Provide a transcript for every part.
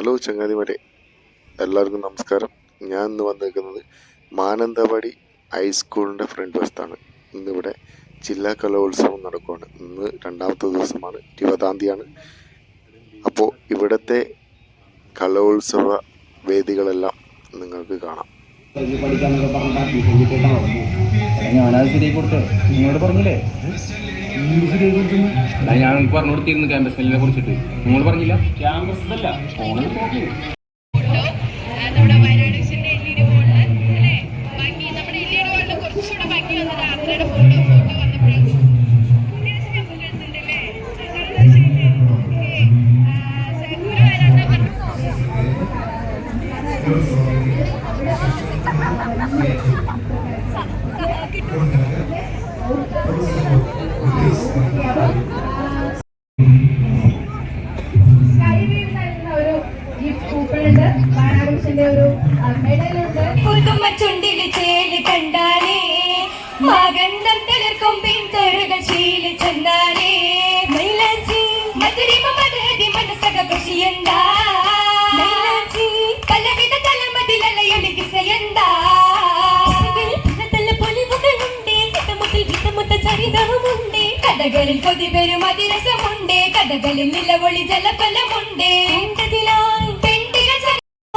Hello ചങ്ങാതിമാരെ എല്ലാവർക്കും നമസ്കാരം. ഞാൻ ഇന്ന് വന്നിരിക്കുന്നത് മാനന്തവാടി ഹൈസ്കൂളിന്റെ ഫ്രണ്ട് വശത്താണ് ഇന്നിവിടെ ജില്ലാ കലോത്സവം നടക്കുകയാണ് ഇന്ന് രണ്ടാമത്തെ ദിവസമാണ് ഇരുപതാം തീയതിയാണ്. അപ്പോൾ ഇവിടുത്തെ കലോത്സവ വേദികളെല്ലാം നിങ്ങൾക്ക് കാണാം. ഞാനത് ശരിയായി കൊടുത്തേ. നിങ്ങളോട് പറഞ്ഞില്ലേ? അല്ല, ഞാൻ പറഞ്ഞു കൊടുത്തിരുന്നു ക്യാമ്പസ് മെല്ലിനെ കുറിച്ചിട്ട്. നിങ്ങൾ പറഞ്ഞില്ല? ക്യാമ്പസ് ഫോണിൽ നോക്കി ഗിഫ്റ്റ് കൂപ്പണുണ്ട് വയനാട് വിഷന്റെ ഒരു മെഡലുണ്ട് പുതുമ ചുണ്ടില് ചേല് കണ്ടാലേ മകന്തം തളിർക്കും പിന്തുടരുകൾ ശീലി ചെന്നാലേ മൈലാഞ്ചി മധുരിമ മധുഹരി മനസ്സക കൃഷിയന്താ മൈലാഞ്ചി പലവിധ തലമതിലലയൊലിക്ക് സയന്താ പലതല പൊലിവുകളുണ്ട് കിട്ടമുത്തിൽ വിത്തമുത്ത ചരിതവുമുണ്ട് കഥകളിൽ കൊതിവരും അതിരസമുണ്ട് കഥകളിൽ നിലവൊളി ജലഫലമുണ്ട് കണ്ടതിലായി പെണ്ടികൾ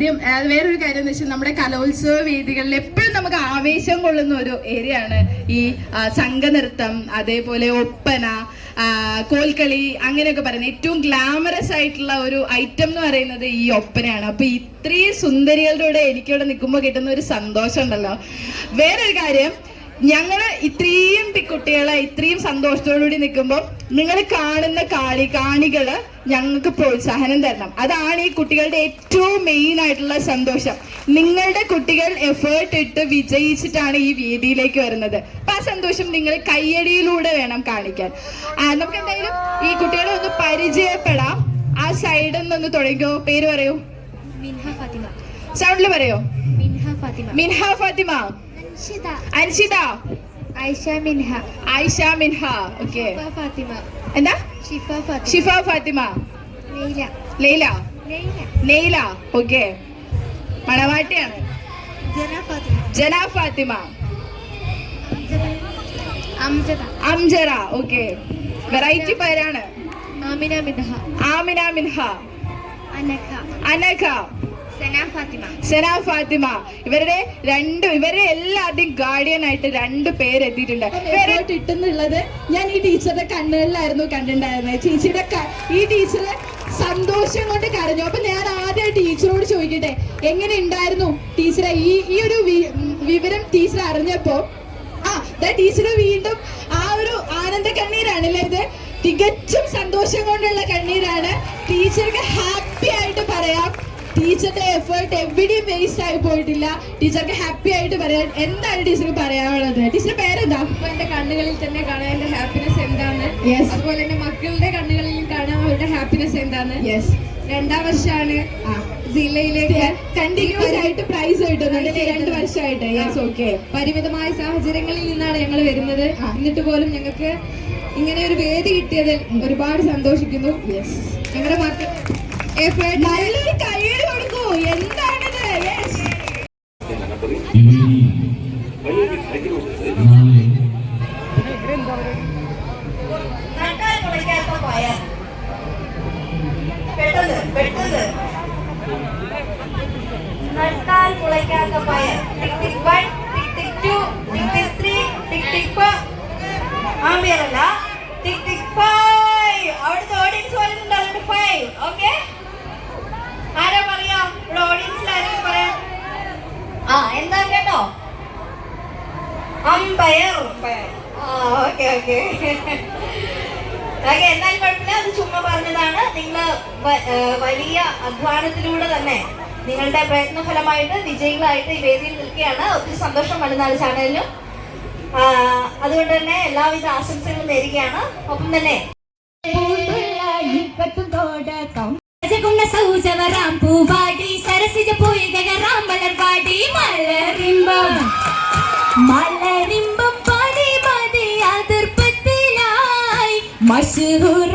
ആദ്യം വേറൊരു കാര്യം എന്ന് വെച്ചാൽ നമ്മുടെ കലോത്സവ വേദികളിൽ എപ്പോഴും നമുക്ക് ആവേശം കൊള്ളുന്ന ഒരു ഏരിയ ആണ് ഈ സംഘനൃത്തം അതേപോലെ ഒപ്പന കോൽക്കളി അങ്ങനെയൊക്കെ പറയുന്നത് ഏറ്റവും ഗ്ലാമറസ് ആയിട്ടുള്ള ഒരു ഐറ്റം എന്ന് പറയുന്നത് ഈ ഒപ്പനയാണ്. അപ്പൊ ഇത്രയും സുന്ദരികളുടെ കൂടെ എനിക്കിവിടെ നിൽക്കുമ്പോൾ കിട്ടുന്ന ഒരു സന്തോഷം ഉണ്ടല്ലോ വേറൊരു കാര്യം ഞങ്ങൾ ഇത്രയും കുട്ടികളെ ഇത്രയും സന്തോഷത്തോടുകൂടി നിൽക്കുമ്പോൾ നിങ്ങൾ കാണുന്ന കാളി കാണികൾ ഞങ്ങൾക്ക് പ്രോത്സാഹനം തരണം. അതാണ് ഈ കുട്ടികളുടെ ഏറ്റവും മെയിൻ ആയിട്ടുള്ള സന്തോഷം. നിങ്ങളുടെ കുട്ടികൾ എഫേർട്ട് ഇട്ട് വിജയിച്ചിട്ടാണ് ഈ വേദിയിലേക്ക് വരുന്നത്. അപ്പൊ ആ സന്തോഷം നിങ്ങൾ കയ്യടിയിലൂടെ വേണം കാണിക്കാൻ. നമുക്ക് എന്തായാലും ഈ കുട്ടികളെ ഒന്ന് പരിചയപ്പെടാം. ആ സൈഡിൽ നിന്ന് തുടങ്ങിക്കോ. പേര് പറയൂ. സൗണ്ടിൽ പറയോ? മിൻഹ ഫാത്തിമ. മിൻഹ ഫാത്തിമ. അൻഷിത. ഐഷ മിൻഹ. ആയിഷ മിൻഹ. ഓക്കെ ഫാത്തിമ. എന്താ? ഷിഫ ഫാത്തിമ ഷിഫ ഫാത്തിമ. ലൈല. ലൈല. ലൈല. ഓക്കെ മണവാട്ടിയാണ്. ജന ഫാത്തിമ. അംജറ ഓക്കെ വെറൈറ്റി പേരാണ്. ആമിന മിൻഹ. ആമിന മിൻഹ. അനഖ അനഖ സന ഫാത്തിമ. ഇവരുടെ രണ്ട് ഇവരെ എല്ലാവരുടെയും ഗാർഡിയൻ ആയിട്ട് രണ്ട് പേര് എത്തിയിട്ടുണ്ട്. ഇട്ടുന്നുള്ളത് ഞാൻ ഈ ടീച്ചറുടെ കണ്ണുകളിലായിരുന്നു കണ്ടിട്ടുണ്ടായിരുന്നത്. ചേച്ചിയുടെ ഈ ടീച്ചർ സന്തോഷം കൊണ്ട് കരഞ്ഞു. അപ്പൊ ഞാൻ ആദ്യം ടീച്ചറോട് ചോദിക്കട്ടെ എങ്ങനെ ഉണ്ടായിരുന്നു? ടീച്ചറെ വേസ്റ്റ് ആയി പോയിട്ടില്ല. ടീച്ചർക്ക് ഹാപ്പി ആയിട്ട് പറയാൻ എന്താണ് ടീച്ചർക്ക് പറയാനുള്ളത്? ടീച്ചർ പേരെന്താ? അപ്പൊ എന്റെ കണ്ണുകളിൽ തന്നെ കാണാൻ എന്റെ ഹാപ്പിനെസ് എന്താണ് അതുപോലെ എന്റെ മക്കളുടെ കണ്ണുകളിൽ കാണാൻ അവരുടെ ഹാപ്പിനെസ് എന്താണ് രണ്ടാം വർഷമാണ് ജില്ലയിലേക്ക് കണ്ടിന്യൂസ് ആയിട്ട് പ്രൈസ് കിട്ടുന്നുണ്ട് രണ്ട് വർഷമായിട്ട്. യെസ് ഓക്കെ പരിമിതമായ സാഹചര്യങ്ങളിൽ നിന്നാണ് ഞങ്ങൾ വരുന്നത്. എന്നിട്ട് പോലും ഞങ്ങൾക്ക് ഇങ്ങനെ ഒരു വേദി കിട്ടിയതിൽ ഒരുപാട് സന്തോഷിക്കുന്നു. ഞങ്ങളുടെ മക്കൾ നല്ലൊരു കൈയ്യടി കൊടുക്കൂ. എന്താണിത് നട്ടാൽ കുളയ്ക്കാത്ത പയർ tick tick one tick tick two tick tick three tick tick four ആംബിയറല്ല tick tick പറയാം ആ എന്താ കേട്ടോ അമ്പയർ ആ ഓക്കെ ഓക്കെ ഓക്കെ എന്നാലും കുഴപ്പമില്ല അത് ചുമ്മാ പറഞ്ഞതാണ്. നിങ്ങൾ വലിയ അധ്വാനത്തിലൂടെ തന്നെ നിങ്ങളുടെ പ്രയത്ന ഫലമായിട്ട് വിജയികളായിട്ട് ഈ വേദിയിൽ നിൽക്കുകയാണ്. ഒത്തിരി സന്തോഷം മലനാട് ചാനലിനും. അതുകൊണ്ട് തന്നെ എല്ലാവിധ ആശംസകളും നേരുകയാണ്. ഒപ്പം തന്നെ സൗജവരാം പൂവാടി വളർവാടി മലരിമ്പം മലരിമ്പം പാടി മതി അതിർപ്പത്തിലായി. മഷഹൂറ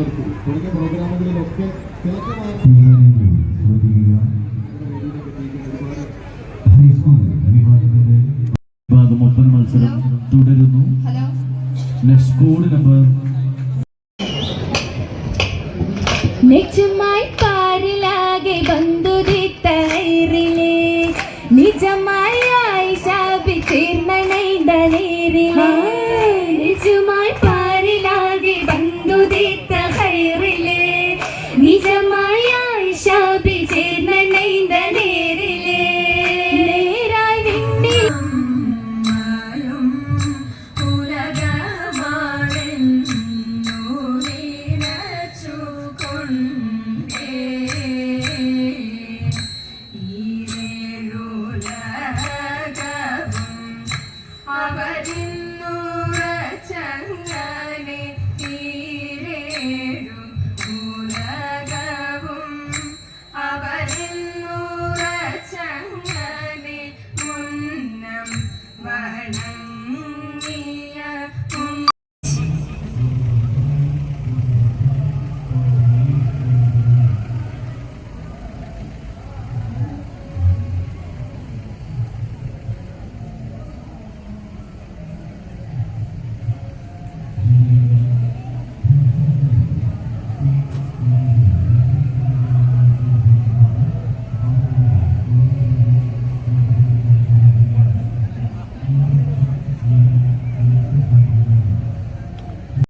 കൊടുത്തു തുടങ്ങിയ പ്രോഗ്രാമുകളിലൊക്കെ തിളക്കമായ ഒപ്പന മത്സരം തുടരുന്നു നെക്സ്റ്റ് കോഡ് നമ്പർ നെക്സ്റ്റ്